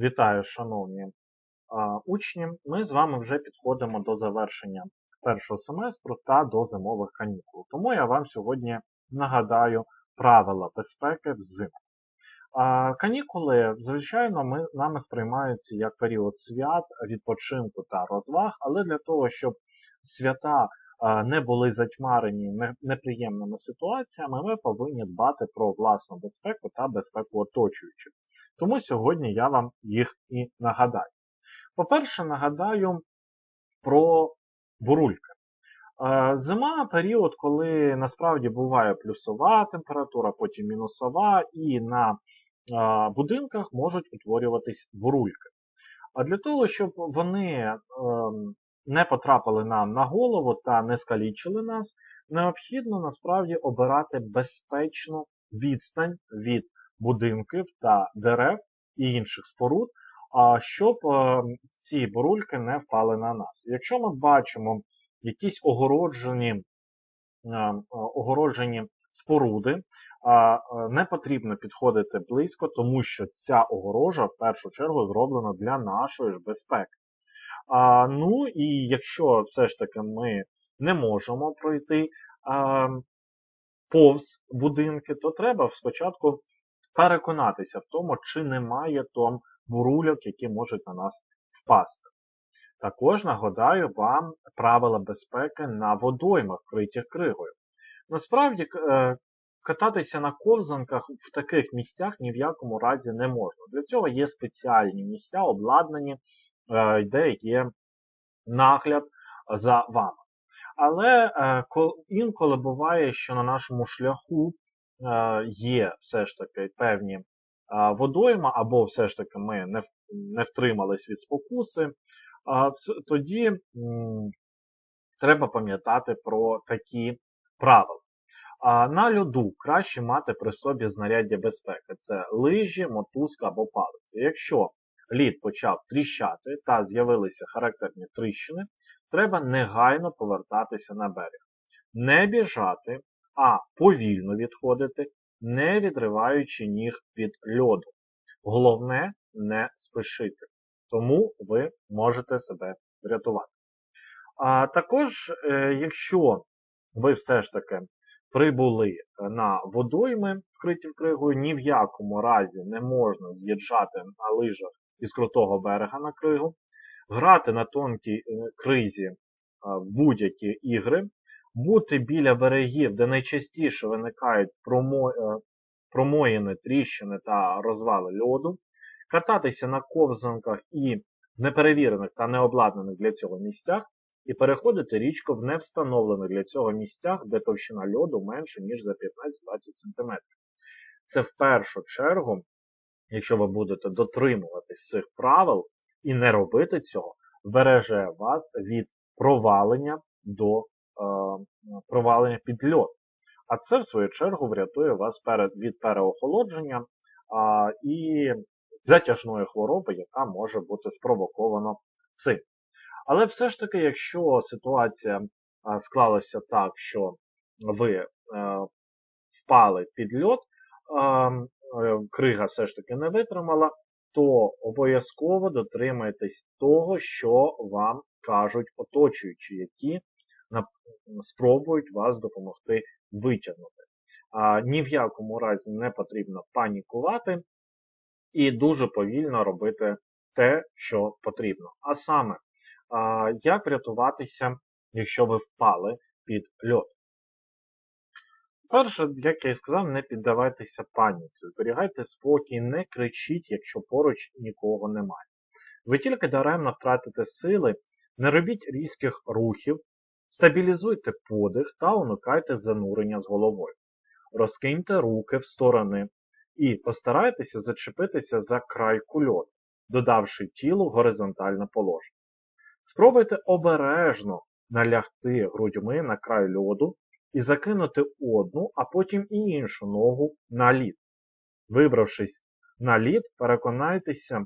Вітаю, шановні учні. Ми з вами вже підходимо до завершення першого семестру та до зимових канікул. Тому я вам сьогодні нагадаю правила безпеки взимку. Канікули, звичайно, ми, нами сприймаються як період свят, відпочинку та розваг, але для того, щоб свята не були затьмарені неприємними ситуаціями, ми повинні дбати про власну безпеку та безпеку оточуючих. Тому сьогодні я вам їх і нагадаю. По-перше, нагадаю про бурульки. Зима період, коли насправді буває плюсова температура, потім мінусова, і на будинках можуть утворюватись бурульки. А для того, щоб вони ем, не потрапили нам на голову та не скалічили нас, необхідно насправді обирати безпечну відстань від будинків та дерев і інших споруд, щоб е, ці бурульки не впали на нас. Якщо ми бачимо якісь огороджені, е, огороджені споруди, е, не потрібно підходити близько, тому що ця огорожа в першу чергу зроблена для нашої ж безпеки. А, ну і якщо все ж таки ми не можемо пройти а, повз будинки, то треба спочатку переконатися в тому, чи немає там бурульок, які можуть на нас впасти. Також нагадаю вам правила безпеки на водоймах, вкритих кригою. Насправді, е, кататися на ковзанках в таких місцях ні в якому разі не можна. Для цього є спеціальні місця, обладнані, е, є нагляд за вами. Але е, інколи буває, що на нашому шляху е, є все ж таки певні водойма, або все ж таки ми не, втримались від спокуси, тоді треба пам'ятати про такі правила. На льоду краще мати при собі знаряддя безпеки: це лижі, мотузка або палиці. Якщо лід почав тріщати та з'явилися характерні тріщини, треба негайно повертатися на берег. Не біжати, а повільно відходити, не відриваючи ніг від льоду. Головне не спішити, тому ви можете себе врятувати. А також, е, якщо ви все ж таки прибули на водойми, вкриті кригою, ні в якому разі не можна з'їжджати на лижах із крутого берега на кригу, грати на тонкій е, кризі е, в будь-які ігри, бути біля берегів, де найчастіше виникають промо... е, промоїни, тріщини та розвали льоду, кататися на ковзанках і неперевірених та необладнаних для цього місцях, і переходити річку в невстановлених для цього місцях, де товщина льоду менше, ніж за 15-20 см. Це в першу чергу, якщо ви будете дотримуватись цих правил і не робити цього, вбереже вас від провалення до е, провалення під льод. А це, в свою чергу, врятує вас перед, від переохолодження а, і затяжної хвороби, яка може бути спровокована цим. Але все ж таки, якщо ситуація а, склалася так, що ви е, впали під льод, а, е, крига все ж таки не витримала, то обов'язково дотримайтесь того, що вам кажуть оточуючі, які спробують вас допомогти витягнути. А, ні в якому разі не потрібно панікувати і дуже повільно робити те, що потрібно. А саме, як врятуватися, якщо ви впали під льод? Перше, як я і сказав, не піддавайтеся паніці, зберігайте спокій, не кричіть, якщо поруч нікого немає. Ви тільки даремно втратите сили, не робіть різких рухів, стабілізуйте подих та уникайте занурення з головою. Розкиньте руки в сторони і постарайтеся зачепитися за край кульоту, додавши тілу горизонтальне положення. Спробуйте обережно налягти грудьми на край льоду і закинути одну, а потім і іншу ногу на лід. Вибравшись на лід, переконайтеся,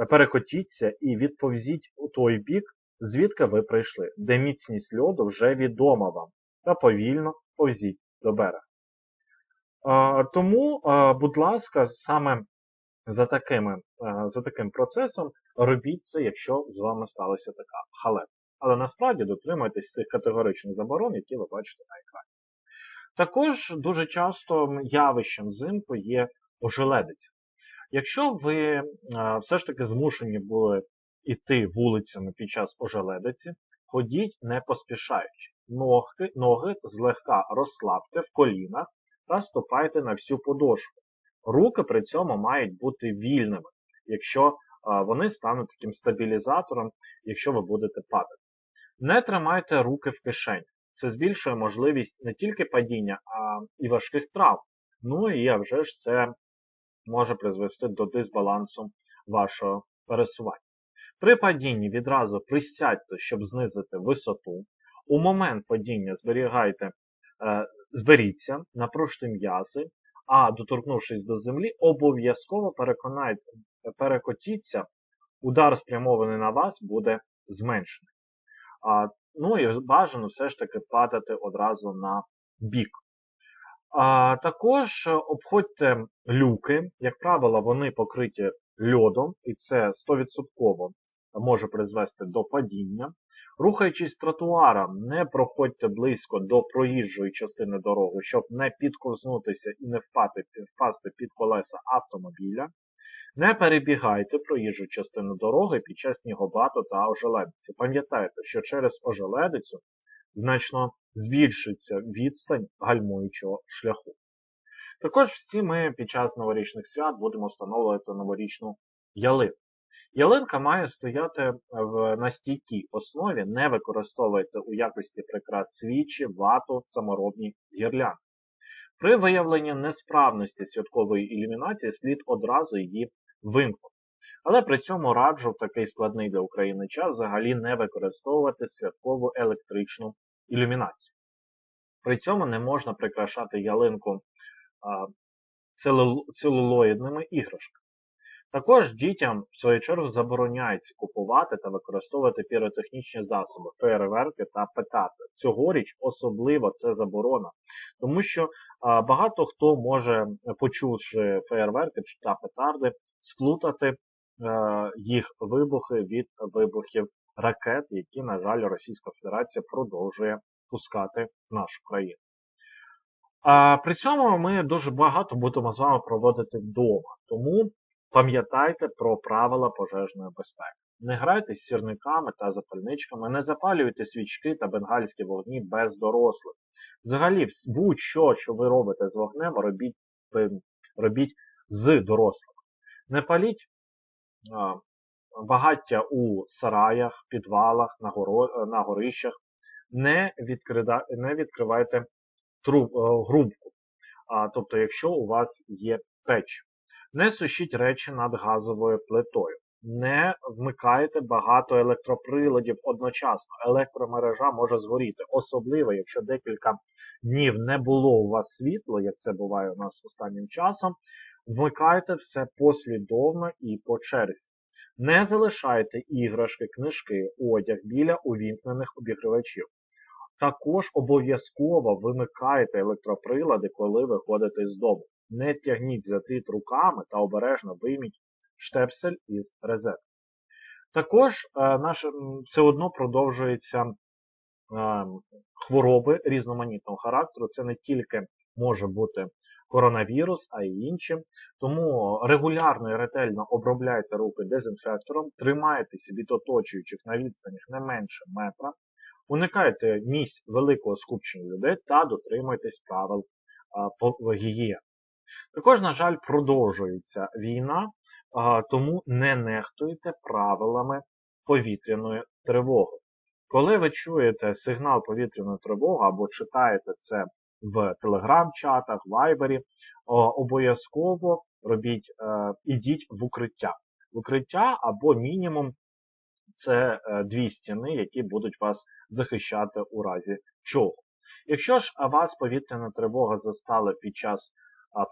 е, перекотіться і відповзіть у той бік, звідки ви прийшли, де міцність льоду вже відома вам, та повільно повзіть до берега. Тому, будь ласка, саме за, такими, е, за таким процесом робіть це, якщо з вами сталася така халепа. Але насправді дотримуйтесь цих категоричних заборон, які ви бачите на екрані. Також дуже часто явищем взимку є ожеледиця. Якщо ви е, все ж таки змушені були йти вулицями під час ожеледиці, ходіть не поспішаючи. Ноги, ноги злегка розслабте в колінах та ступайте на всю подошву. Руки при цьому мають бути вільними, якщо вони стануть таким стабілізатором, якщо ви будете падати. Не тримайте руки в кишені. Це збільшує можливість не тільки падіння, а і важких травм. Ну і а вже ж це може призвести до дисбалансу вашого пересування. При падінні відразу присядьте, щоб знизити висоту. У момент падіння зберігайте, е, зберіться, напружте м'язи, а доторкнувшись до землі, обов'язково перекотіться, удар спрямований на вас буде зменшений. А, Ну і бажано все ж таки падати одразу на бік. А, Також обходьте люки, як правило, вони покриті льодом, і це 100% може призвести до падіння. Рухаючись тротуаром, не проходьте близько до проїжджої частини дороги, щоб не підковзнутися і не впати, впасти під колеса автомобіля. Не перебігайте проїжджу частину дороги під час снігопаду та ожеледиці. Пам'ятайте, що через ожеледицю значно збільшиться відстань гальмуючого шляху. Також всі ми під час новорічних свят будемо встановлювати новорічну ялинку. Ялинка має стояти в настійкій основі, не використовуйте у якості прикрас свічі, вату, саморобні гірлянди. При виявленні несправності святкової ілюмінації слід одразу її вимкнути. Але при цьому раджу в такий складний для України час взагалі не використовувати святкову електричну ілюмінацію. При цьому не можна прикрашати ялинку а, целулоїдними іграшками. Також дітям, в свою чергу, забороняється купувати та використовувати піротехнічні засоби, фейерверки та петарди. Цьогоріч особливо це заборона, тому що багато хто може, почувши феєрверки та петарди, сплутати е, їх вибухи від вибухів ракет, які, на жаль, Російська Федерація продовжує пускати в нашу країну. А При цьому ми дуже багато будемо з вами проводити вдома. Тому Пам'ятайте про правила пожежної безпеки. Не грайте з сірниками та запальничками, не запалюйте свічки та бенгальські вогні без дорослих. Взагалі, будь-що, що ви робите з вогнем, робіть робіть з дорослих. Не паліть багаття у сараях, підвалах, на, горо, на горищах, не, не відкривайте труб, грубку. А, Тобто, якщо у вас є печ. Не сушіть речі над газовою плитою. Не вмикайте багато електроприладів одночасно. Електромережа може згоріти, особливо, якщо декілька днів не було у вас світла, як це буває у нас останнім часом. Вмикайте все послідовно і по черзі. Не залишайте іграшки, книжки, одяг біля увімкнених обігрівачів. Також обов'язково вимикайте електроприлади, коли виходите з дому не тягніть за дріт руками та обережно вийміть штепсель із резерв. Також е, наш, все одно продовжуються е, хвороби різноманітного характеру. Це не тільки може бути коронавірус, а й інші. Тому регулярно і ретельно обробляйте руки дезінфектором, тримайтеся від оточуючих на відстанях не менше метра, уникайте місць великого скупчення людей та дотримуйтесь правил гігієни. Також, на жаль, продовжується війна, тому не нехтуйте правилами повітряної тривоги. Коли ви чуєте сигнал повітряної тривоги або читаєте це в телеграм-чатах, вайбері, обов'язково робіть, е, ідіть в укриття. В укриття або мінімум це е, дві стіни, які будуть вас захищати у разі чого. Якщо ж вас повітряна тривога застала під час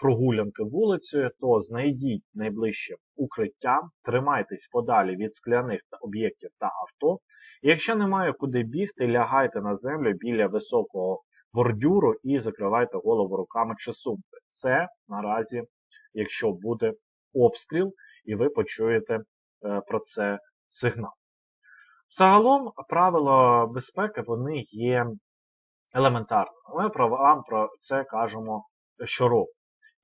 прогулянки вулицею, то знайдіть найближче укриття, тримайтесь подалі від скляних об'єктів та авто. І якщо немає куди бігти, лягайте на землю біля високого бордюру і закривайте голову руками чи сумки. Це наразі, якщо буде обстріл, і ви почуєте е, про це сигнал. Загалом, правила безпеки вони є елементарними. Ми про вам про це кажемо щороку.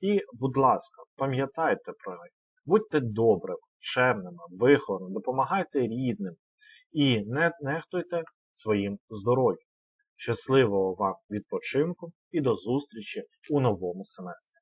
І, будь ласка, пам'ятайте про них. Будьте добрими, чемними, вихованими, допомагайте рідним і не нехтуйте своїм здоров'ям. Щасливого вам відпочинку і до зустрічі у новому семестрі!